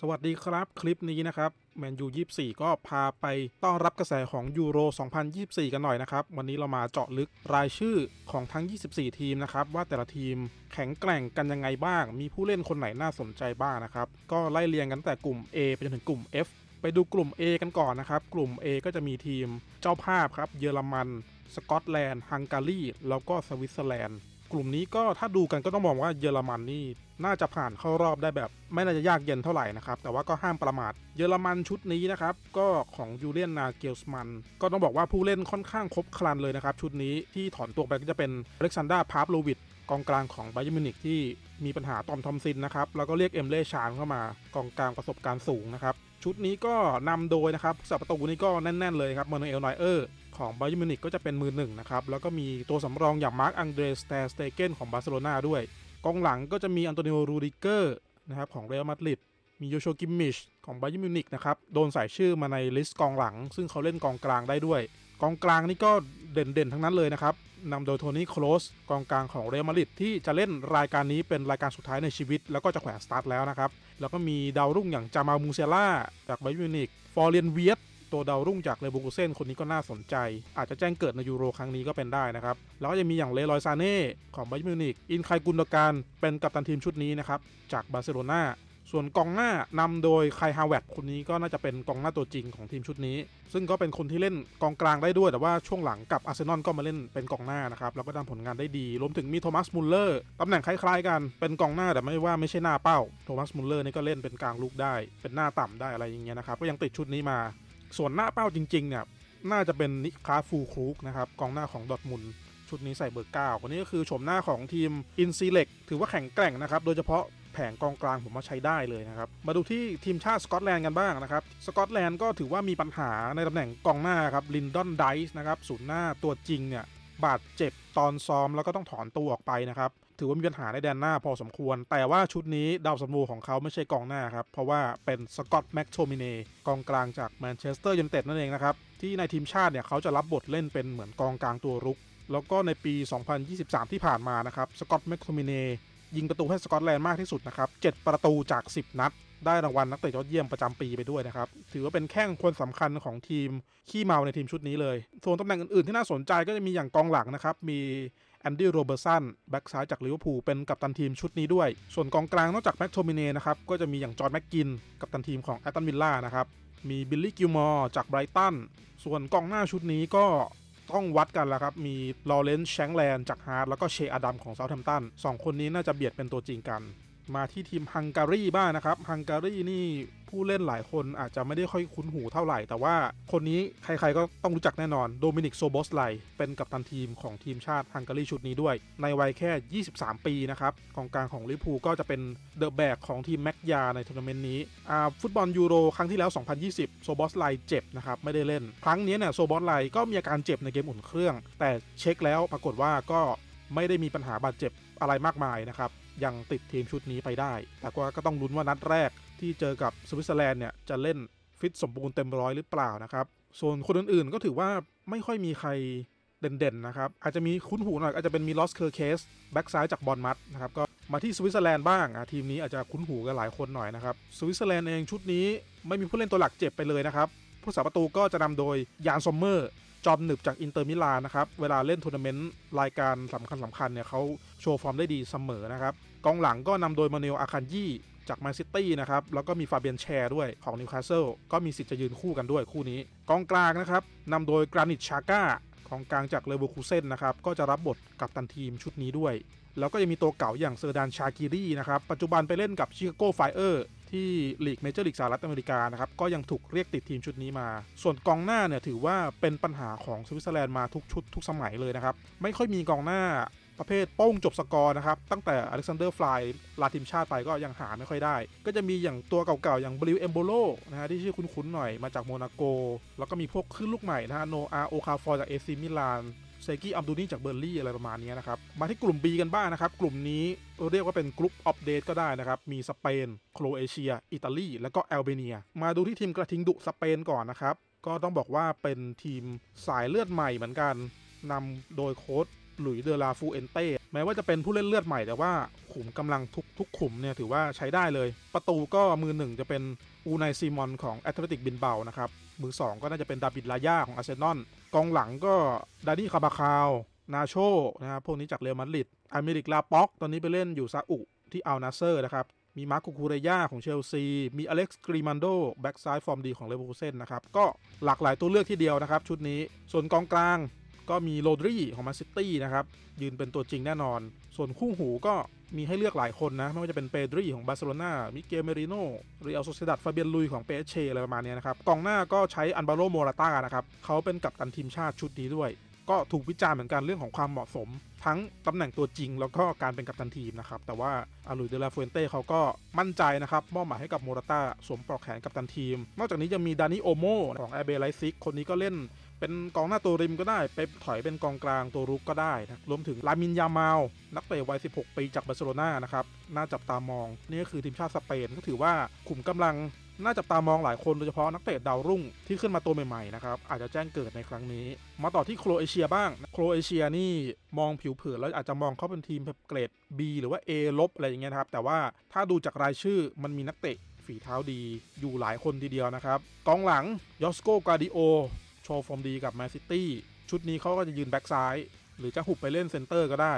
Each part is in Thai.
สวัสดีครับคลิปนี้นะครับแมนยู24 ก็พาไปต้อนรับกระแสของยูโร 2024 กันหน่อยนะครับ วันนี้เรามาเจาะลึกรายชื่อของทั้ง 24 ทีมนะครับ ว่าแต่ละทีมแข็งแกร่งกันยังไงบ้าง มีผู้เล่นคนไหนน่าสนใจบ้างนะครับ ก็ไล่เรียงกันตั้งแต่กลุ่ม A ไปจนถึงกลุ่ม F ไปดูกลุ่ม A กันก่อนนะครับ กลุ่ม A ก็จะมีทีมเจ้าภาพครับ เยอรมัน สกอตแลนด์ ฮังการี แล้วก็สวิตเซอร์แลนด์ กลุ่มนี้ก็ถ้าดูกันก็ต้องมองว่าเยอรมันนี่น่าจะผ่านเข้ารอบได้แบบ ไม่น่าจะยากเย็นเท่าไหร่นะครับ แต่ว่าก็ห้ามประมาทเยอรมันชุดนี้นะครับ ก็ของยูเลียนนาเกลสมัน ก็ต้องบอกว่าผู้เล่นค่อนข้างครบครันเลยนะครับ ชุดนี้ที่ถอนตัวไปก็จะเป็นอเล็กซานดราพาร์ฟโลวิดกองกลางของไบเยอร์มิวนิกที่มีปัญหาตอมทอมซินนะครับ แล้วก็เรียกเอ็มเล่ชานเข้ามากองกลางประสบการณ์สูงนะครับ ชุดนี้ก็นำโดยนะครับผู้สับประตูนี่ก็แน่น ๆ เลยครับมานูเอลไนเออร์ของบเยอร์มิวนิกก็จะเป็นมือหนึ่งนะครับ แล้วก็มีตัวสำรองอย่างมาร์คอังเดรสเตสเตเกนของบาร์เซโลนาด้วย กองหลังก็จะมีอันโตนิโอรูดิเกอร์นะครับของเรอัลมาดริดมีโยโชกิมมิชของบเยอร์มิวนิกนะครับ โดนใส่ชื่อมาในลิสต์กองหลัง ซึ่งเขาเล่นกองกลางได้ด้วย กองกลางนี่ก็เด่นๆ ทั้งนั้นเลยนะครับนำโดยโทนี่โคลสกองกลางของเรอัลมาดริดที่จะเล่นรายการนี้เป็นรายการสุดท้ายในชีวิต แล้วก็จะแขวนสตาร์ทแล้วนะครับ แล้วก็มีดาวรุ่งอย่างจามามูเซล่าจากไบยอร์มิวนิกฟอร์เรียนเวียตตัวดาวรุ่งจากเลบูกูเซนคนนี้ก็น่าสนใจ อาจจะแจ้งเกิดในยูโรครั้งนี้ก็เป็นได้นะครับ แล้วก็ยังมีอย่างเลรอยซาเน่ของไบยอร์มิวนิกอินไคกุนดการเป็นกัปตันทีมชุดนี้นะครับจากบาร์เซโลนา ส่วนกองหน้านำโดยไคฮาวเวตคนนี้ก็น่าจะเป็นกองหน้าตัวจริงของทีมชุดนี้ ซึ่งก็เป็นคนที่เล่นกองกลางได้ด้วย แต่ว่าช่วงหลังกับอาร์เซนอลก็มาเล่นเป็นกองหน้านะครับแล้วก็ทำผลงานได้ดี รวมถึงมีโทมัสมุลเลอร์ตำแหน่งคล้ายๆกันเป็นกองหน้าแต่ไม่ว่าไม่ใช่หน้าเป้าโทมัสมุลเลอร์นี่ก็เล่นเป็นกลางลูกได้ เป็นหน้าต่ำได้อะไรอย่างเงี้ยนะครับก็ยังติดชุดนี้มา ส่วนหน้าเป้าจริงๆเนี่ยน่าจะเป็นนิคาฟูครูกนะครับกองหน้าของดอทมุนด์ชุดนี้ใส่เบอร์9คนนี้ก็คือโฉมหน้าของทีมอินซีเล็กถือว่าแข็งแกร่งนะครับ โดยเฉพาะ แผงกองกลางผมว่าใช้ได้เลยนะครับ มาดูที่ทีมชาติสกอตแลนด์กันบ้างนะครับ สกอตแลนด์ก็ถือว่ามีปัญหาในตำแหน่งกองหน้าครับลินดอนไดส์นะครับศูนย์หน้าตัวจริงเนี่ยบาดเจ็บตอนซ้อมแล้วก็ต้องถอนตัวออกไปนะครับ ถือว่ามีปัญหาในแดนหน้าพอสมควร แต่ว่าชุดนี้ดาวซันโวของเขาไม่ใช่กองหน้าครับ เพราะว่าเป็นสกอตแม็กโทมิเนกองกลางจากแมนเชสเตอร์ยูไนเต็ดนั่นเองนะครับ ที่ในทีมชาติเนี่ยเขาจะรับบทเล่นเป็นเหมือนกองกลางตัวรุก แล้วก็ในปี 2023 ที่ผ่านมานะครับสกอตแม็กโทมิเน ยิงประตูให้สกอตแลนด์มากที่สุดนะครับ 7 ประตูจาก 10 นัด ได้รางวัลนักเตะยอดเยี่ยมประจำปีไปด้วยนะครับ ถือว่าเป็นแข้งคนสำคัญของทีม ขี้เมาในทีมชุดนี้เลย ส่วนตำแหน่งอื่นๆ ที่น่าสนใจก็จะมีอย่างกองหลังนะครับ มีแอนดี้โรเบอร์สันแบ็กซ้ายจากลิเวอร์พูลเป็นกัปตันทีมชุดนี้ด้วย ส่วนกองกลางนอกจากแม็กโทมิเน่นะครับ ก็จะมีอย่างจอร์นแม็กกิน กัปตันทีมของแอตตันวิลล่านะครับ มีบิลลี่กิลมอร์จากไบรตัน ส่วนกองหน้าชุดนี้ก็ ต้องวัดกันแล้วครับ มีลอเรนซ์แชงแลนจากฮาร์ดแล้วก็เชอดัมของเซาท์แฮมป์ตันสองคนนี้น่าจะเบียดเป็นตัวจริงกัน มาที่ทีมฮังการีบ้างนะครับฮังการีนี่ ผู้เล่นหลายคนอาจจะไม่ได้ค่อยคุ้นหูเท่าไหร่ แต่ว่าคนนี้ใครๆก็ต้องรู้จักแน่นอนโดมินิกโซบอสไลเป็นกัปตันทีมของทีมชาติฮังการีชุดนี้ด้วย ในวัยแค่ 23 ปีนะครับกองกลางของลิเวอร์พูลก็จะเป็นเดอะแบกของทีมแม็กยาในทัวร์นาเมนต์นี้ฟุตบอลยูโรครั้งที่แล้ว 2020 โซบอสไลเจ็บนะครับไม่ได้เล่น ครั้งนี้เนี่ยโซบอสไลก็มีอาการเจ็บในเกมอุ่นเครื่อง แต่เช็คแล้วปรากฏว่าก็ไม่ได้มีปัญหาบาดเจ็บอะไรมากมายนะครับยังติดทีมชุดนี้ไปได้ แต่ก็ต้องลุ้นว่านัดแรก ที่เจอกับสวิตเซอร์แลนด์เนี่ยจะเล่นฟิตสมบูรณ์เต็มร้อยหรือเปล่านะครับส่วนคนอื่นๆก็ถือว่าไม่ค่อยมีใครเด่นๆนะครับอาจจะมีคุ้นหูหน่อยอาจจะเป็นมีลอสเคอร์เคสแบ็กซ้ายจากบอลมัดนะครับก็มาที่สวิตเซอร์แลนด์บ้างทีมนี้อาจจะคุ้นหูกันหลายคนหน่อยนะครับสวิตเซอร์แลนด์เองชุดนี้ไม่มีผู้เล่นตัวหลักเจ็บไปเลยนะครับผู้สาประตูก็จะนำโดยยานซอมเมอร์จอมหนึบจากอินเตอร์มิลานนะครับ เวลาเล่นทัวร์นาเมนต์รายการสำคัญสำคัญเนี่ยเขาโชว์ฟอร์มได้ดีเสมอนะครับ กองหลังก็นำโดยมาเนลอาคันยี่ จากแมนซิตี้นะครับ แล้วก็มีฟาเบียนแชร์ด้วยของนิวคาสเซิลก็มีสิทธิ์จะยืนคู่กันด้วยคู่นี้ กองกลางนะครับนำโดยกรานิตชาก้าของกลางจากเลเวอร์คูเซนนะครับ ก็จะรับบทกับตันทีมชุดนี้ด้วย แล้วก็ยังมีตัวเก่าอย่างเซอร์ดานชากิรีนะครับ ปัจจุบันไปเล่นกับชิคาโกไฟเออร์ที่ลีกเมเจอร์ลีกสหรัฐอเมริกานะครับ ก็ยังถูกเรียกติดทีมชุดนี้มา ส่วนกองหน้าเนี่ยถือว่าเป็นปัญหาของสวิตเซอร์แลนด์มาทุกชุดทุกสมัยเลยนะครับ ไม่ค่อยมีกองหน้า ประเภทโป้งจบสกอร์นะครับ ตั้งแต่อเล็กซานเดอร์ฟลายลาทีมชาติไปก็ยังหาไม่ค่อยได้ ก็จะมีอย่างตัวเก่าๆ อย่างบริวเอมโบโลนะฮะที่ชื่อคุ้นๆหน่อยมาจากโมนาโก แล้วก็มีพวกขึ้นลูกใหม่นะฮะโนอาโอคาฟอร์จากเอซีมิลานเซกิอัมดูนี่จากเบอร์ลี่อะไรประมาณนี้นะครับ มาที่กลุ่ม B กันบ้างนะครับ กลุ่มนี้เรียกว่าเป็นกลุ่มอัปเดตก็ได้นะครับ มีสเปน โครเอเชีย อิตาลี แล้วก็แอลเบเนีย มาดูที่ทีมกระทิงดุสเปนก่อนนะครับ ก็ต้องบอกว่าเป็นทีมสายเลือดใหม่เหมือนกันนำโดยโค้ช หลุยเดอลาฟูเอนเต้แม้ว่าจะเป็นผู้เล่นเลือดใหม่แต่ว่าขุมกำลังทุกทุกขุมเนี่ยถือว่าใช้ได้เลย ประตูก็มือหนึ่งจะเป็นอูไนซีมอนของแอตเลติกบินเบานะครับ มือ 2 ก็น่าจะเป็นดาบิดลาย่าของอาร์เซนอลกองหลังก็ดานี่คาบาคาวนาโชนะครับพวกนี้จากเรอัลมาดริดอเมริกลาป็อกตอนนี้ไปเล่นอยู่ซาอุที่อัลนาเซอร์นะครับมีมาร์คคูคูเรย่าของเชลซี มีอเล็กซ์กรีมันโดแบ็กซ้ายฟอร์มดีของเลเวอร์พูเซนนะครับ ก็หลากหลายตัวเลือกที่เดียวนะครับ ชุดนี้ ส่วนกองกลาง ก็มีโรดรีของมนซิตี้นะครับ ยืนเป็นตัวจริงแน่นอน ส่วนคู่หูก็มีให้เลือกหลายคนนะ ไม่ว่าจะเป็นเปดรีของบาร์เซโลนามิเกลเมริโนหรืออัลโซเซดัดฟาเบียนลุยของเปเชอะไรประมาณนี้นะครับ กองหน้าก็ใช้อันบาโรโมราต้านะครับ เขาเป็นกัปตันทีมชาติชุดนี้ด้วย ก็ถูกวิจารณ์เหมือนกันเรื่องของความเหมาะสม ทั้งตำแหน่งตัวจริงแล้วก็การเป็นกัปตันทีมนะครับ แต่ว่าอาลุยเดลาฟูเอนเต้เขาก็มั่นใจนะครับมอบหมายให้กับโมราต้าสวมปลอกแขนกัปตันทีม นอกจากนี้ยังมีดานิโอโมของแอร์เบไลซิกคนนี้ก็เล่น เป็นกองหน้าตัวริมก็ได้ไปถอยเป็นกองกลางตัวรุกก็ได้นะรวมถึงลามินยามาลนักเตะวัย 16 ปีจากบาร์เซโลนานะครับน่าจับตามอง นี่ก็คือทีมชาติสเปนก็ถือว่าขุมกำลังน่าจับตามองหลายคนโดยเฉพาะนักเตะดาวรุ่งที่ขึ้นมาตัวใหม่ๆนะครับอาจจะแจ้งเกิดในครั้งนี้ มาต่อที่โครเอเชียบ้าง โครเอเชียนี่มองผิวเผินแล้วอาจจะมองเขาเป็นทีมแบบเกรด B หรือว่า A ลบอะไรอย่างเงี้ยนะครับแต่ว่าถ้าดูจากรายชื่อมันมีนักเตะฝีเท้าดีอยู่หลายคนทีเดียวนะครับกองหลังยอสโกกาดิโอ โชว์ฟอร์มดีกับแมนซิตี้ชุดนี้เขาก็จะยืนแบ็กซ้าย หรือจะหุบไปเล่นเซนเตอร์ก็ได้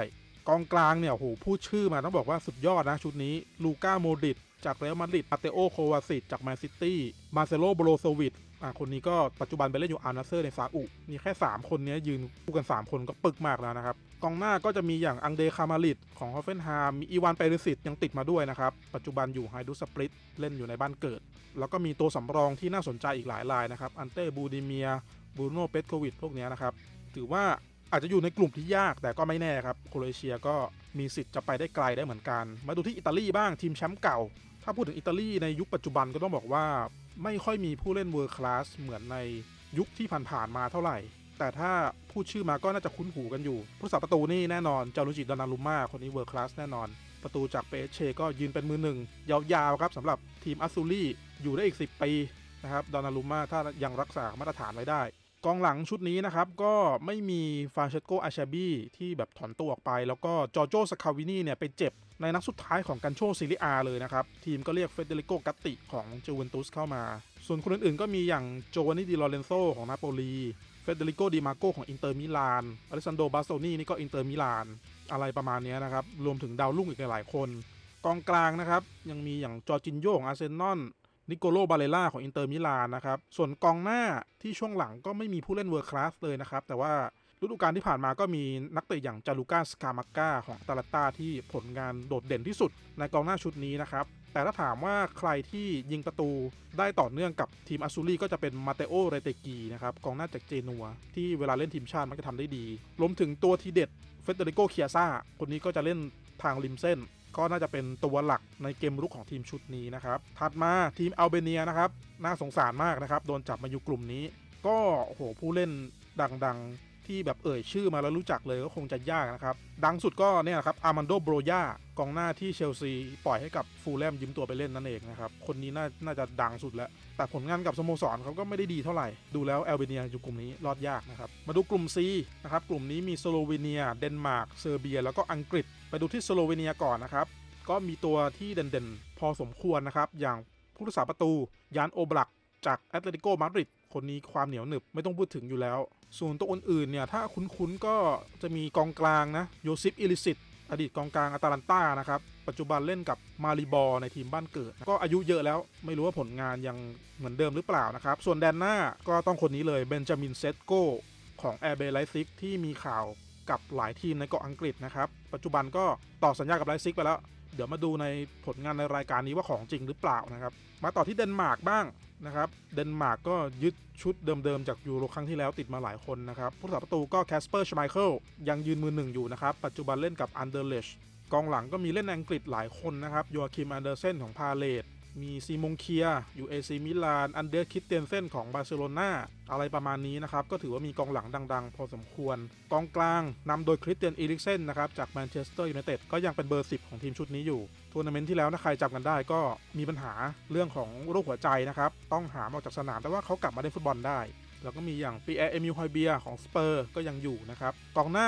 กองกลางเนี่ยโหพูดชื่อมาต้องบอกว่าสุดยอดนะชุดนี้ลูก้าโมดริดจากเรอัลมาดริดอาเตโอโควาซิตจากแมนซิตี้มาเซโลโบโลโซวิตอะคนนี้ก็ปัจจุบันไปเล่นอยู่อาร์นาเซอร์ในซาอุมีแค่ 3 คนนี้ยืนคู่กัน 3 คนก็ปึกมากแล้วนะครับ กองหน้าก็จะมีอย่างอังเดคามาริดของฮอฟเฟนฮามมีอีวานเปริสิตยังติดมาด้วยนะครับ ปัจจุบันอยู่ไฮดูสปริตเล่นอยู่ในบ้านเกิด แล้วก็มีตัวสำรองที่น่าสนใจอีกหลายรายนะครับอันเต้บูดิเมีย บูโน่เปตโควิดพวกนี้นะครับ ถือว่าอาจจะอยู่ในกลุ่มที่ยากแต่ก็ไม่แน่ครับโครเอเชียก็มีสิทธิ์จะไปได้ไกลได้เหมือนกัน มาดูที่อิตาลีบ้างทีมแชมป์เก่า ถ้าพูดถึงอิตาลีในยุคปัจจุบันก็ต้องบอกว่า ไม่ค่อยมีผู้เล่นเวิร์คลาสเหมือนในยุคที่ผ่านๆมาเท่าไหร่ แต่ถ้าพูดชื่อมาก็น่าจะคุ้นหูกันอยู่ ผู้สาประตูนี่แน่นอนเจารุจิดานารุม่าคนนี้เวิร์คลาสแน่นอน ประตูจากเปเชก็ยืนเป็นมือหนึ่งยาวๆครับสำหรับทีมอัสซูรี่อยู่ได้อีก 10 ปีนะครับดานารุม่าถ้ายังรักษามาตรฐานไว้ได้ กองหลังชุดนี้นะครับ ก็ไม่มีฟาเชโกอาชาบี้ที่แบบถอนตัวออกไป แล้วก็จอร์โจสคาวินีเนี่ยไปเจ็บในนัดสุดท้ายของกันโชซีรีอาเลยนะครับ ทีมก็เรียกเฟเดริโกกัตติของจูเวนตุสเข้ามา ส่วนคนอื่นๆ ก็มีอย่างโจวานนี่ดิลอเรนโซของนาโปลีเฟเดริโกดิมาโกของอินเตอร์มิลานอเลสซันโดบาสโตนี่นี่ก็อินเตอร์มิลานอะไรประมาณนี้นะครับ รวมถึงดาวรุ่งอีกหลายคน กองกลางนะครับ ยังมีอย่างจอร์จินโยของอาร์เซนอล นิโกโลบาเลล่าของอินเตอร์มิลานนะครับ ส่วนกองหน้าที่ช่วงหลังก็ไม่มีผู้เล่นเวอร์คลาสเลยนะครับ แต่ว่าฤดูกาลที่ผ่านมาก็มีนักเตะอย่างจารุกาสกามาก้าของตาลต้าที่ผลงานโดดเด่นที่สุดในกองหน้าชุดนี้นะครับ แต่ถ้าถามว่าใครที่ยิงประตูได้ต่อเนื่องกับทีมอาซูรีก็จะเป็นมาเตโอ เรเตกีนะครับกองหน้าจากเจนัว ที่เวลาเล่นทีมชาติมันก็ทำได้ดี รวมถึงตัวทีเด็ดเฟเดริโกเคียซาคนนี้ก็จะเล่นทางริมเส้น ก็น่าจะเป็นตัวหลักในเกมรุกของทีมชุดนี้นะครับ ถัดมาทีมอัลเบเนียนะครับน่าสงสารมากนะครับ โดนจับมาอยู่กลุ่มนี้ ก็โอ้โหผู้เล่นดังๆ ที่แบบเอ่ยชื่อมาแล้วรู้จักเลยก็คงจะยากนะครับ ดังสุดก็เนี่ยครับอาร์มันโดโบรยากองหน้าที่เชลซี ปล่อยให้กับฟูลแลมยืมตัวไปเล่นนั่นเองนะครับ คนนี้น่าน่าจะดังสุดแล้ว แต่ผลงานกับสโมสรเขาก็ไม่ได้ดีเท่าไหร่ ดูแล้วแอลเบเนียอยู่กลุ่มนี้รอดยากนะครับ มาดูกลุ่ม C นะครับ กลุ่มนี้มีสโลวีเนีย เดนมาร์ก เซอร์เบีย แล้วก็อังกฤษ ไปดูที่สโลวีเนียก่อนนะครับ ก็มีตัวที่เด่นๆ พอสมควรนะครับ อย่างผู้รักษาประตูยานโอบลักจากแอตเลติโกมาดริดคนนี้ความเหนียวหนึบไม่ต้องพูดถึงอยู่แล้ว ส่วนตัวอื่นๆเนี่ยถ้าคุ้นๆก็จะมีกองกลางนะโยซิปอิลิสิตอดีตกองกลางอาตาลันตานะครับ ปัจจุบันเล่นกับมาริบอร์ในทีมบ้านเกิด ก็อายุเยอะแล้วไม่รู้ว่าผลงานยังเหมือนเดิมหรือเปล่านะครับ ส่วนแดนหน้าก็ต้องคนนี้เลยเบนจามินเซตโกของแอร์เบไลซิกที่มีข่าว กับหลายทีมในเกาะอังกฤษนะครับ ปัจจุบันก็ต่อสัญญากับไลซิกไปแล้ว เดี๋ยวมาดูในผลงานในรายการนี้ว่าของจริงหรือเปล่านะครับ มาต่อที่เดนมาร์กบ้างนะครับ เดนมาร์กก็ยึดชุดเดิมๆ จากยูโรครั้งที่แล้วติดมาหลายคนนะครับผู้รักษาประตูก็แคสเปอร์ชไมเคิลยังยืนมือหนึ่งอยู่นะครับ ปัจจุบันเล่นกับอันเดอร์เลชกองหลังก็มีเล่นในอังกฤษหลายคนนะครับโยอาคิมอันเดอร์เซนของพาเลต มีซีมงเคียอยู่เอซีมิลาน อันเดอร์คิดเตนเซนของบาร์เซโลนาอะไรประมาณนี้นะครับ ก็ถือว่ามีกองหลังดังๆ พอสมควร กองกลางนำโดยคริสเตียนอีริกเซนนะครับ จากแมนเชสเตอร์ยูไนเต็ดก็ยังเป็นเบอร์ 10 ของทีมชุดนี้อยู่ทัวร์นาเมนต์ที่แล้วนะใครจำกันได้ก็มีปัญหาเรื่องของโรคหัวใจนะครับ ต้องหามออกจากสนามแต่ว่าเขากลับมาเล่นฟุตบอลได้แล้วก็มีอย่างปีแอร์เอมิลฮอยเบียของสเปอร์ก็ยังอยู่นะครับกองหน้า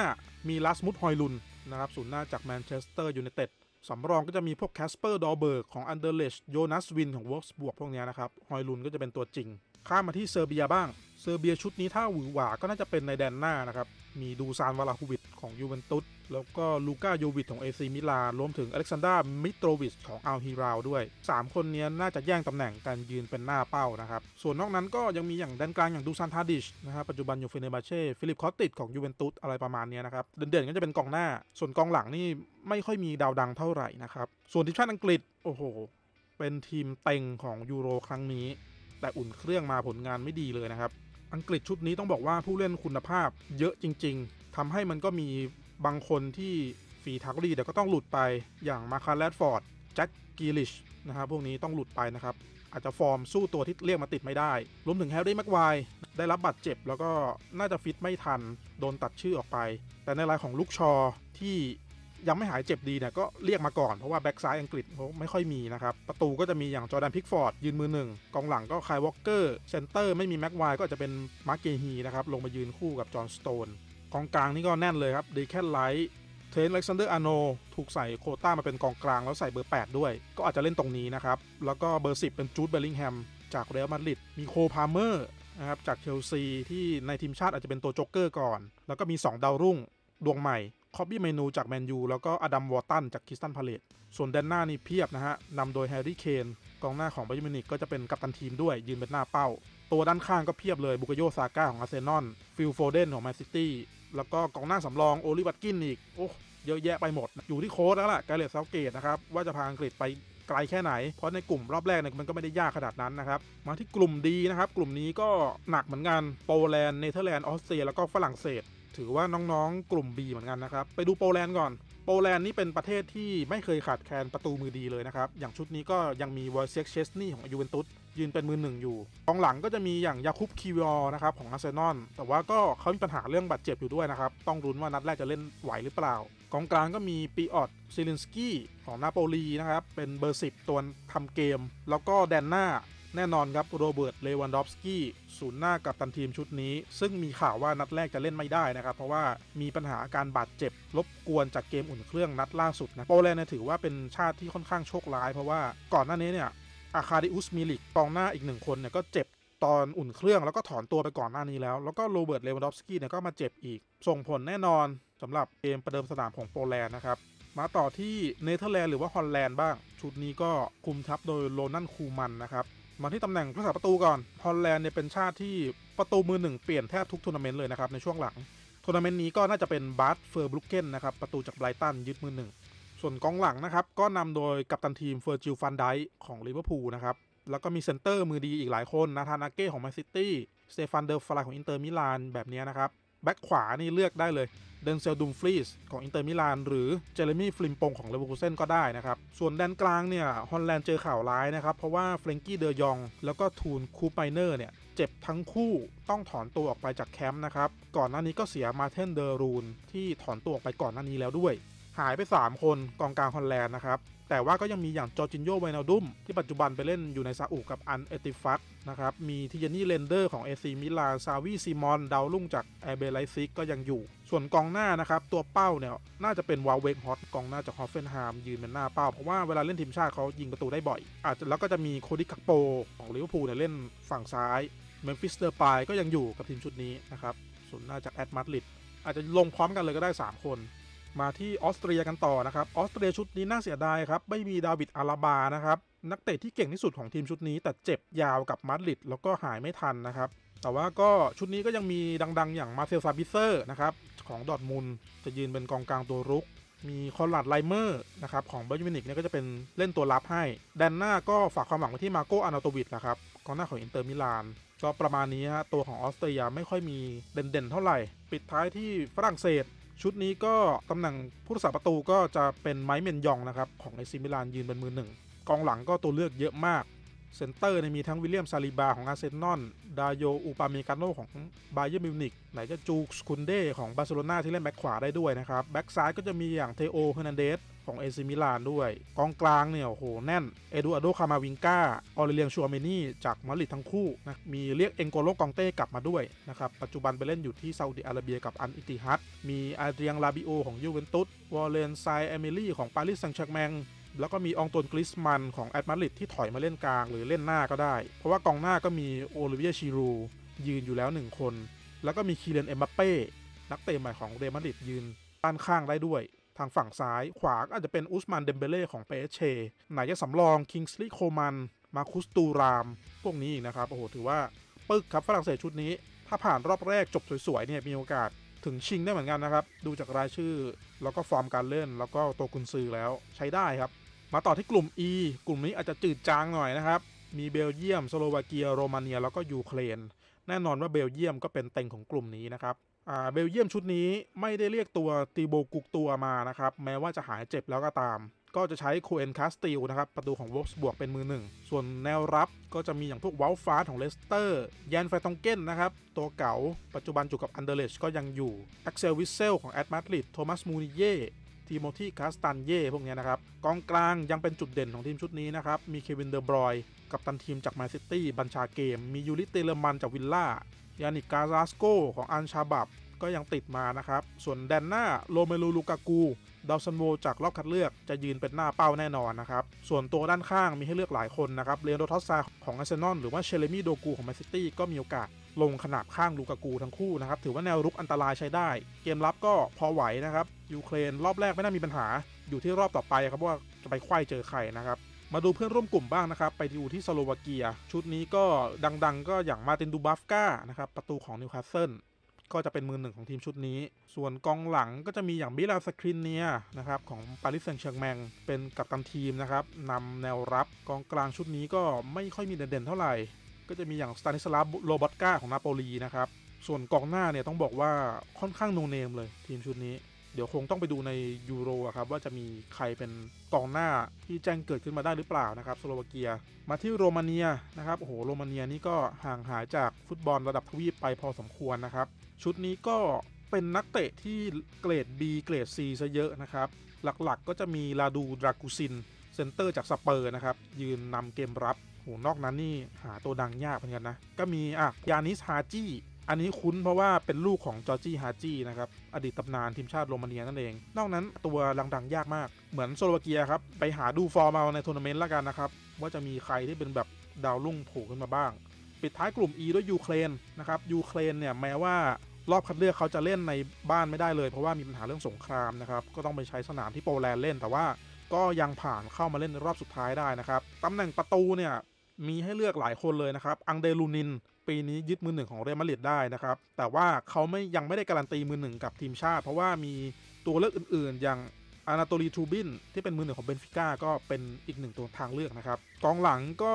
มีลัสมุดฮอยลุนนะครับศูนย์หน้าจากแมนเชสเตอร์ยูไนเต็ด สำรองก็จะมีพวกแคสเปอร์ดอเบิร์กของอันเดอร์เลชโยนัสวินของวอล์ฟสบวกพวกนี้นะครับฮอยลุนก็จะเป็นตัวจริง ข้ามมาที่เซอร์เบียบ้าง เซอร์เบียชุดนี้ถ้าหวือหวาก็น่าจะเป็นในแดนหน้านะครับ มีดูซานวาลาฮูวิชของยูเวนตุส แล้วก็ลูก้าโยวิชของเอซีมิลาน รวมถึงอเล็กซานดรามิโตรวิชของอัลฮิราวด้วย 3 คนนี้น่าจะแย่งตำแหน่งการยืนเป็นหน้าเป้านะครับ ส่วนนอกนั้นก็ยังมีอย่างแดนกลางอย่างดูซานทาดิชนะครับปัจจุบันอยู่เฟเนบาเช่ ฟิลิปคอตติดของยูเวนตุสอะไรประมาณนี้นะครับ เด่นๆก็จะเป็นกองหน้า ส่วนกองหลังนี่ไม่ค่อยมีดาวดังเท่าไหร่นะครับ ส่วนทีมชาติอังกฤษ โอ้โห เป็นทีมเต็งของยูโรครั้งนี้ แต่อุ่นเครื่องมาผลงานไม่ดีเลยนะครับ อังกฤษชุดนี้ต้องบอกว่าผู้เล่นคุณภาพเยอะจริง ๆทำให้มันก็มีบางคนที่ฝีทักดีแต่ก็ต้องหลุดไปอย่างมาคาร์แรดฟอร์ดแจ็คกีลิชนะครับพวกนี้ต้องหลุดไปนะครับ อาจจะฟอร์มสู้ตัวที่เรียกมาติดไม่ได้ รวมถึงแฮร์รี่แม็กไวร์ได้รับบาดเจ็บ แล้วก็น่าจะฟิตไม่ทัน โดนตัดชื่อออกไป แต่ในรายของลูกชอที่ ยังไม่หายเจ็บดีเนี่ยก็เรียกมาก่อนเพราะว่าแบ็กซ้ายอังกฤษเขาไม่ค่อยมีนะครับ ประตูก็จะมีอย่างจอร์แดนพิกฟอร์ดยืนมือหนึ่งกองหลังก็คายวอลเกอร์เซนเตอร์ไม่มีแม็กไวร์ก็อาจจะเป็นมาร์เกฮีนะครับลงมายืนคู่กับจอห์นสโตนกองกลางนี่ก็แน่นเลยครับดีแค่ไลท์เทนเล็กซานเดอร์อาโนถูกใส่โคต้ามาเป็นกองกลางแล้วใส่เบอร์ 8 ด้วย ก็อาจจะเล่นตรงนี้นะครับ แล้วก็เบอร์ 10 เป็นจูดเบลลิงแฮมจากเรอัลมาดริดมีโคพาเมอร์นะครับจากเชลซีที่ในทีมชาติอาจจะเป็นตัวโจ๊กเกอร์ก่อน แล้วก็มี 2 ดาวรุ่งดวงใหม่ คอบบี้เมนูจากแมนยูแล้วก็อดัมวอร์ตันจากคิสตันพาเลตส่วนแดนหน้านี่เพียบนะฮะนำโดยแฮร์รี่เคนกองหน้าของไบาเยร์มินิกก็จะเป็นกัปตันทีมด้วยยืนเป็นหน้าเป้า ตัวด้านข้างก็เพียบเลยบุกโยซาก้าของอาร์เซนอลฟิลโฟเดนของแมนซิตี้แล้วก็กองหน้าสำรองโอลิวัตกินอีกโอ้เยอะแยะไปหมด อยู่ที่โค้ดแล้วล่ะกาเลตเซาเกตนะครับว่าจะพาอังกฤษไปไกลแค่ไหน เพราะในกลุ่มรอบแรกเนี่ยมันก็ไม่ได้ยากขนาดนั้นนะครับ มาที่กลุ่มดีนะครับ กลุ่มนี้ก็หนักเหมือนกัน โปแลนด์ เนเธอร์แลนด์ ออสเตรีย แล้วก็ฝรั่งเศส ถือว่าน้องๆ กลุ่ม B เหมือนกันนะครับ ไปดูโปแลนด์ก่อน โปแลนด์นี่เป็นประเทศที่ไม่เคยขาดแคลนประตูมือดีเลยนะครับ อย่างชุดนี้ก็ยังมีวอยเซ็กเชสนี่ของยูเวนตุสยืนเป็นมือหนึ่งอยู่กองหลังก็จะมีอย่างยาคุปคิวอนะครับของอาร์เซนอล แต่ว่าก็เขามีปัญหาเรื่องบาดเจ็บอยู่ด้วยนะครับ ต้องรุ้นว่านัดแรกจะเล่นไหวหรือเปล่ากองกลางก็มีปีออตซิลินสกี้ของนาโปลีนะครับ เป็นเบอร์10ตัวทำเกม แล้วก็แดนหน้า แน่นอนครับโรเบิร์ต เลวันดอฟสกี้ศูนย์หน้ากับตันทีมชุดนี้ ซึ่งมีข่าวว่านัดแรกจะเล่นไม่ได้นะครับ เพราะว่ามีปัญหาการบาดเจ็บรบกวนจากเกมอุ่นเครื่องนัดล่าสุดนะโปแลนด์ถือว่าเป็นชาติที่ค่อนข้างโชคร้าย เพราะว่าก่อนหน้านี้เนี่ยอาคาดิอุสมิลิกกองหน้าอีกหนึ่งคนเนี่ยก็เจ็บตอนอุ่นเครื่องแล้วก็ถอนตัวไปก่อนหน้านี้แล้ว แล้วก็โรเบิร์ต เลวันดอฟสกี้เนี่ยก็มาเจ็บอีก ส่งผลแน่นอนสำหรับเกมประเดิมสนามของโปแลนด์นะครับมาต่อที่เนเธอร์แลนด์หรือว่าฮอลแลนด์บ้าง ชุดนี้ก็คุมทัพโดยโรนันคูมันนะครับ มาที่ตำแหน่งผู้รักษาประตูก่อน ฮอลแลนด์เนี่ยเป็นชาติที่ประตูมือหนึ่งเปลี่ยนแทบทุกทัวร์นาเมนต์เลยนะครับในช่วงหลังทัวร์นาเมนต์นี้ก็น่าจะเป็นบาร์ตเฟอร์บรุกเกนนะครับประตูจากไบรตันยึดมือหนึ่งส่วนกองหลังนะครับก็นำโดยกัปตันทีมเฟอร์จิลฟันไดของลิเวอร์พูลนะครับแล้วก็มีเซนเตอร์มือดีอีกหลายคนนาธานาเก้ของแมนซิตี้สเตฟานเดอร์ฟลายของอินเตอร์มิลานแบบนี้นะครับ แบ็คขวานี่เลือกได้เลยเดนเซลดุมฟรีสของอินเตอร์มิลานหรือเจเรมี่ฟลิมปงของเลเวอร์คูเซนก็ได้นะครับ ส่วนแดนกลางเนี่ยฮอลแลนด์เจอข่าวร้ายนะครับ เพราะว่าเฟรงกี้เดยอง แล้วก็ทูนคูปไปเนอร์เนี่ย เจ็บทั้งคู่ต้องถอนตัวออกไปจากแคมป์นะครับ ก่อนหน้านี้ก็เสียมาเทนเดอรูนที่ถอนตัวออกไปก่อนหน้านี้แล้วด้วย หายไป 3 คนกองกลางฮอลแลนด์นะครับ แต่ว่าก็ยังมีอย่างจอร์จินโยไวนาดุมที่ปัจจุบันไปเล่นอยู่ในซาอุกับอันเอติฟักนะครับ มีทิยานี่เรนเดอร์ของเอซีมิลานซาวีซีมอนดาวรุ่งจากแอร์เบลไลซิกก็ยังอยู่ ส่วนกองหน้านะครับ ตัวเป้าเนี่ย น่าจะเป็นวาเวกฮอตกองหน้าจากฮอฟเฟนไฮม์ยืนเป็นหน้าเป้า เพราะว่าเวลาเล่นทีมชาติเขายิงประตูได้บ่อย อาจจะแล้วก็จะมีโคดิคักโปของลิเวอร์พูลเนี่ยเล่นฝั่งซ้ายเมมฟิสเดอร์ปายก็ยังอยู่กับทีมชุดนี้นะครับส่วนหน้าจากแอดมาดริดอาจจะลงพร้อมกันเลยก็ได้ 3 คน มาที่ออสเตรียกันต่อนะครับออสเตรียชุดนี้น่าเสียดายครับไม่มีดาวิดอาราบานะครับนักเตะที่เก่งที่สุดของทีมชุดนี้ แต่เจ็บยาวกับมาดริดแล้วก็หายไม่ทันนะครับแต่ว่าก็ชุดนี้ก็ยังมีดังๆ อย่างมาเซลซาบิเซอร์นะครับของดอทมุนจะยืนเป็นกองกลางตัวรุก มีคอนราดไลเมอร์นะครับของเบอร์ยูมินิกเนี่ยก็จะเป็นเล่นตัวรับให้แดนหน้าก็ฝากความหวังไว้ที่มาโกอานาโตวิดนะครับกองหน้าของอินเตอร์มิลานก็ประมาณนี้ฮะตัวของออสเตรียไม่ค่อยมีเด่นๆ เท่าไหร่ ปิดท้ายที่ฝรั่งเศส ชุดนี้ก็ตำแหน่งผู้รักษาประตูก็จะเป็นไมค์เมนยองนะครับของเอซิมิลานยืนเป็นมือหนึ่งกองหลังก็ตัวเลือกเยอะมากเซนเตอร์เนี่ยมีทั้งวิลเลียมซาลิบาของอาร์เซนอล ดาโยอูปาเมกาโนของบาเยอร์มิวนิกไหนจะจูสคุนเดของบาร์เซโลนาที่เล่นแบ็คขวาได้ด้วยนะครับ แบ็คซ้ายก็จะมีอย่างเทโอเฮนันเดส ของเอซิมิลานด้วย กองกลางเนี่ยโหแน่น เอดูอาโดคามาวิงกาออเรเลียงชัวเมนี่จากมาริดทั้งคู่นะมีเรียกเอ็งโกโลกองเต้กลับมาด้วยนะครับ ปัจจุบันไปเล่นอยู่ที่ซาอุดิอาระเบียกับอันอิติฮัดมีอาเดรียงลาบิโอของยูเวนตุสวอลเลนไซเอมิลี่ของปารีสแซงต์แชร์แมงแล้วก็มีองตวนกริสมันของแอตมาริดที่ถอยมาเล่นกลางหรือเล่นหน้าก็ได้ เพราะว่ากองหน้าก็มีโอลิเวียชิรูยืนอยู่แล้ว 1 คน แล้วก็มีคีเรนเอ็มบัปเป้นักเตะใหม่ของเรอัลมาดริดยืนด้านข้างได้ด้วย ทางฝั่งซ้าย ขวาก็อาจจะเป็นอุสมานเดมเบเล่ของเปเชไหนจะสำรองคิงส์ลีย์โคมันมาคุสตูราม พวกนี้อีกนะครับ โอ้โห ถือว่า ปึกครับฝรั่งเศสชุดนี้ ถ้าผ่านรอบแรกจบสวยๆเนี่ยมีโอกาสถึงชิงได้เหมือนกันนะครับ ดูจากรายชื่อ แล้วก็ฟอร์มการเล่น แล้วก็ตัวกุนซือแล้วใช้ได้ครับ มาต่อที่กลุ่ม E กลุ่มนี้อาจจะจืดจางหน่อยนะครับมีเบลเยียมสโลวาเกียโรมาเนียแล้วก็ยูเครนแน่นอนว่าเบลเยียมก็เป็นเต็งของกลุ่มนี้นะครับ เบลเยียมชุดนี้ไม่ได้เรียกตัวตีโบกุกตัวมานะครับ แม้ว่าจะหายเจ็บแล้วก็ตาม ก็จะใช้โคเอนคาสติลนะครับ ประตูของวอลส์บวกเป็นมือหนึ่ง ส่วนแนวรับก็จะมีอย่างพวกวอลฟ้าของเลสเตอร์แยนไฟตองเก้นนะครับ ตัวเก่าปัจจุบันอยู่กับอันเดอร์เลชก็ยังอยู่แอ็กเซลวิเซลของแอตมาดริดโทมัสมูนิเย่ทีโมธีคาสตันเย่พวกนี้นะครับ กองกลางยังเป็นจุดเด่นของทีมชุดนี้นะครับ มีเควินเดอร์บรอย กับตันทีมจากแมนซิตี้บัญชาเกม มียูริเตเลมันจากวิลล่า ยานิกกาซาสโกของอันชาบับก็ยังติดมานะครับ ส่วนแดนหน้าโรเมลูลูกากูดาวซันโวจากรอบคัดเลือกจะยืนเป็นหน้าเป้าแน่นอนนะครับ ส่วนตัวด้านข้างมีให้เลือกหลายคนนะครับ เรียนโดทอสซาของอาร์เซนอลหรือว่าเชเลมี่โดกูของแมนซิตี้ก็มีโอกาสลงขนาบข้างลูกากูทั้งคู่นะครับ ถือว่าแนวรุกอันตรายใช้ได้ เกมรับก็พอไหวนะครับ ยูเครนรอบแรกไม่น่ามีปัญหา อยู่ที่รอบต่อไปครับว่าจะไปไขว้เจอใครนะครับ มาดูเพื่อนร่วมกลุ่มบ้างนะครับ ไปดูที่สโลวาเกีย ชุดนี้ก็ดังๆ ก็อย่างมาตินดูบัฟกานะครับ ประตูของนิวคาสเซิลก็จะเป็นมือหนึ่งของทีมชุดนี้ ส่วนกองหลังก็จะมีอย่างบิลาสครินเนียนะครับของปารีสแซงต์แชร์กแมงเป็นกัปตันทีมนะครับนำแนวรับกองกลางชุดนี้ก็ไม่ค่อยมีเด่นๆเท่าไหร่ ก็จะมีอย่างสตานิสลาฟโรบอตกาของนาโปลีนะครับส่วนกองหน้าเนี่ยต้องบอกว่าค่อนข้างโนเนมเลยทีมชุดนี้ เดี๋ยวคงต้องไปดูในยูโรครับว่าจะมีใครเป็นกองหน้าที่แจ้งเกิดขึ้นมาได้หรือเปล่านะครับสโลวาเกีย มาที่โรมาเนียนะครับโอ้โหโรมาเนียนี่ก็ห่างหายจากฟุตบอลระดับทวีปไปพอสมควรนะครับ ชุดนี้ก็เป็นนักเตะที่เกรด B เกรด C ซะเยอะนะครับ หลักๆก็จะมีลาดูดรากูซิน เซนเตอร์จากสเปอร์นะครับ ยืนนำเกมรับโหนอกนั้นนี่หาตัวดังยากเหมือนกันนะ ก็มีอะยานิสฮาจี อันนี้คุ้นเพราะว่าเป็นลูกของจอร์จี้ฮาจีนะครับ อดีตตำนานทีมชาติโรมาเนียนั่นเอง นอกนั้นตัวดังๆ ยากมาก เหมือนโซโลวาเกียครับ ไปหาดูฟอร์มเอาในทัวร์นาเมนต์แล้วกันนะครับ ว่าจะมีใครที่เป็นแบบดาวรุ่งโผล่ขึ้นมาบ้าง ปิดท้ายกลุ่ม E ด้วยยูเครนนะครับ ยูเครนเนี่ยแม้ว่ารอบคัดเลือกเขาจะเล่นในบ้านไม่ได้เลย เพราะว่ามีปัญหาเรื่องสงครามนะครับ ก็ต้องไปใช้สนามที่โปแลนด์เล่น แต่ว่าก็ยังผ่านเข้ามาเล่นในรอบสุดท้ายได้นะครับ ตำแหน่งประตูเนี่ยมีให้เลือกหลายคนเลยนะครับ อังเดลูนิน ปีนี้ยึดมือหนึ่งของเรอัลมาดริดได้นะครับ แต่ว่าเขาไม่ยังไม่ได้การันตีมือหนึ่งกับทีมชาติ เพราะว่ามีตัวเลือกอื่น ๆ อย่างอานาโตลีทูบินที่เป็นมือหนึ่งของเบนฟิก้าก็เป็นอีกหนึ่งตัวทางเลือกนะครับ กองหลังก็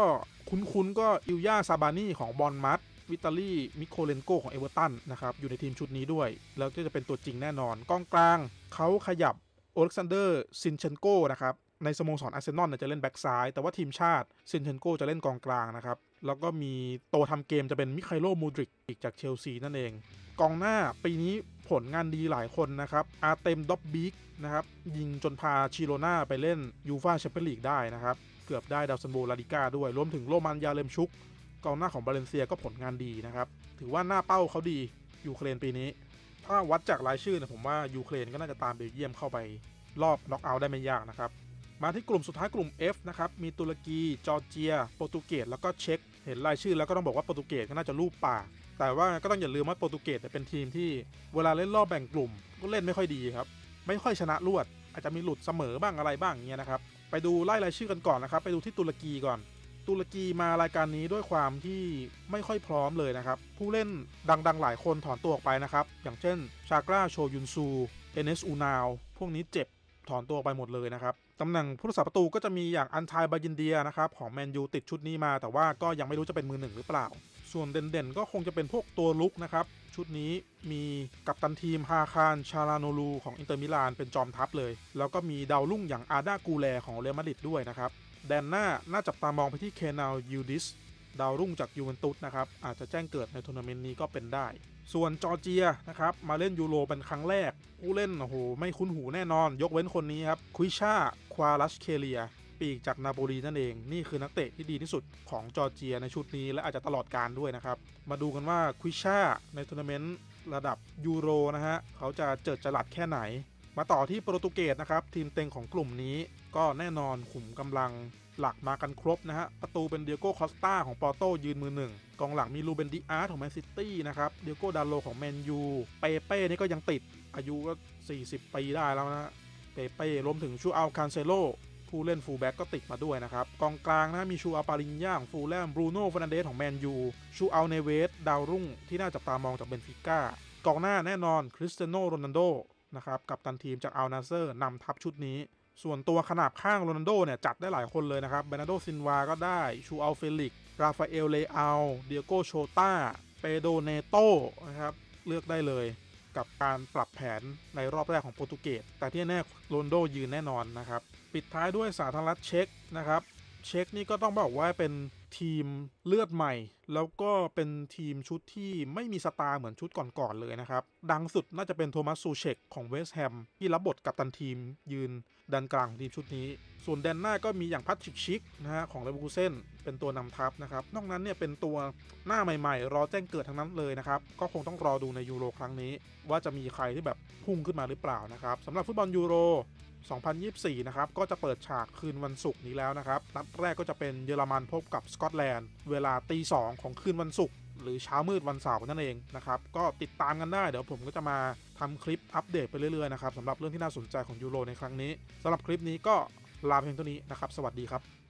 คุ้นๆก็อิลยาซาบานีของบอลมัตวิตาลีมิโคเลนโกของเอเวอร์ตันนะครับอยู่ในทีมชุดนี้ด้วย แล้วก็จะเป็นตัวจริงแน่นอนกองกลางเขาขยับโอเล็กซานเดอร์ซินเชนโกนะครับในสโมสรอาร์เซนอลจะเล่นแบ็กซ้าย แต่ว่าทีมชาติซินเชนโกจะเล่นกองกลางนะครับ แล้วก็มีโตทำเกมจะเป็นมิคาโลมูดริกอีกจากเชลซีนั่นเอง กองหน้าปีนี้ผลงานดีหลายคนนะครับ อาร์เต็มด็อบบิกนะครับ ยิงจนพาชิโรนาไปเล่นยูฟาแชมเปี้ยนลีกได้นะครับ เกือบได้ดาวซันโบลาดิก้าด้วย รวมถึงโรมันยาเลมชุก กองหน้าของบาเลนเซียก็ผลงานดีนะครับ ถือว่าหน้าเป้าเขาดียูเครนปีนี้ ถ้าวัดจากรายชื่อเนี่ยผมว่ายูเครนก็น่าจะตามเบลเยียมเข้าไปรอบน็อกเอาท์ได้ไม่ยากนะครับ มาที่กลุ่มสุดท้ายกลุ่ม F นะครับ มีตุรกี จอร์เจีย โปรตุเกส แล้วก็เช็ก เห็นรายชื่อแล้วก็ต้องบอกว่าโปรตุเกสก็น่าจะรูปปาก แต่ว่าก็ต้องอย่าลืมว่าโปรตุเกสเป็นทีมที่เวลาเล่นรอบแบ่งกลุ่ม ก็เล่นไม่ค่อยดีครับ ไม่ค่อยชนะรวด อาจจะมีหลุดเสมอบ้างอะไรบ้างอย่างเงี้ยนะครับ ไปดูไล่รายชื่อกันก่อนนะครับ ไปดูที่ตุรกีก่อน ตุรกีมารายการนี้ด้วยความที่ไม่ค่อยพร้อมเลยนะครับ ผู้เล่นดังๆ หลายคนถอนตัวออกไปนะครับ อย่างเช่น ชากราโชยุนซู เอเนสอูนาว พวกนี้เจ็บถอนตัวไปหมดเลยนะครับ ตำแหน่งผู้รักษาประตูก็จะมีอย่างอันทายบายินเดียนะครับของแมนยูติดชุดนี้มา แต่ว่าก็ยังไม่รู้จะเป็นมือหนึ่งหรือเปล่า ส่วนเด่นๆ ก็คงจะเป็นพวกตัวลุกนะครับ ชุดนี้มีกัปตันทีมฮาคารชาลาโนลูของอินเตอร์มิลานเป็นจอมทัพเลย แล้วก็มีดาวรุ่งอย่างอาดากูแลของเรอัลมาดริดด้วยนะครับแดนหน้าน่าจับตามองไปที่เคนาวยูดิสดาวรุ่งจากยูเวนตุสนะครับอาจจะแจ้งเกิดในทัวร์นาเมนต์นี้ก็เป็นได้ ส่วนจอร์เจียนะครับมาเล่นยูโรเป็นครั้งแรก ผู้เล่นโอ้โหไม่คุ้นหูแน่นอน ยกเว้นคนนี้ครับคุยชาควาลัชเคเลีย ปีกจากนาโปลีนั่นเอง นี่คือนักเตะที่ดีที่สุดของจอร์เจียในชุดนี้และอาจจะตลอดการด้วยนะครับ มาดูกันว่าคุยชาในทัวร์นาเมนต์ระดับยูโรนะฮะเขาจะเจิดจรัสแค่ไหน มาต่อที่โปรตุเกสนะครับทีมเต็งของกลุ่มนี้ก็แน่นอนขุมกำลัง หลักมากันครบนะฮะ ประตูเป็นเดียโก้คอสตาของปอร์โตยืนมือหนึ่ง กองหลังมีลูเบนดิอาร์ของแมนซิตี้นะครับ เดียโก้ดาโลของแมนยู เปเป้นี่ก็ยังติด อายุก็ 40 ปีได้แล้วนะ เปเป้รวมถึงชูอัลคานเซโลผู้เล่นฟูลแบ็กก็ติดมาด้วยนะครับ กองกลางนะมีชูอัลปาลินย่าของฟูลแลมบรูโน่ฟ r นันเดสของแมนยู ชูอัลเนเวส ดาวรุ่งที่น่าจับตามองจากเบนฟิก้ากองหน้าแน่นอนคริสเตียโนโรนัลโดนะครับกับตันทีมจากอัลนาเซอร์นำทัพชุดนี้ ส่วนตัวขนาบข้างโรนัลโดเนี่ยจัดได้หลายคนเลยนะครับเบรนาโดซินวาก็ได้ ชูอัลเฟลิก ราฟาเอล เลอาเดียโกโชตาเปโดเนโตนะครับ เลือกได้เลยกับการปรับแผนในรอบแรกของโปรตุเกส แต่ที่แน่โรนโดยืนแน่นอนนะครับ ปิดท้ายด้วยสาธารณรัฐเช็กนะครับ เช็กนี่ก็ต้องบอกว่าเป็นทีมเลือดใหม่ แล้วก็เป็นทีมชุดที่ไม่มีสตาร์เหมือนชุดก่อนๆเลยนะครับ ดังสุดน่าจะเป็นโทมัสซูเชกของเวสต์แฮมที่รับบทกับตันทีมยืนดันกลางของทีมชุดนี้ ส่วนแดนหน้าก็มีอย่างพัตชิกชิกนะฮะของเลเวอร์คูเซนเป็นตัวนำทัพนะครับ นอกนั้นเนี่ยเป็นตัวหน้าใหม่ๆ รอแจ้งเกิดทั้งนั้นเลยนะครับ ก็คงต้องรอดูในยูโรครั้งนี้ ว่าจะมีใครที่แบบพุ่งขึ้นมาหรือเปล่านะครับสำหรับฟุตบอลยูโร 2024 นะครับ ก็จะเปิดฉากคืนวันศุกร์นี้แล้วนะครับ นัดแรกก็จะเป็นเยอรมันพบกับสกอตแลนด์ เวลาตีสองของคืนวันศุกร์หรือเช้ามืดวันเสาร์นั่นเองนะครับ ก็ติดตามกันได้ เดี๋ยวผมก็จะมาทำคลิปอัปเดตไปเรื่อยๆนะครับสำหรับเรื่องที่น่าสนใจของยูโรในครั้งนี้สำหรับคลิปนี้ก็ลาเพียงเท่านี้นะครับ สวัสดีครับ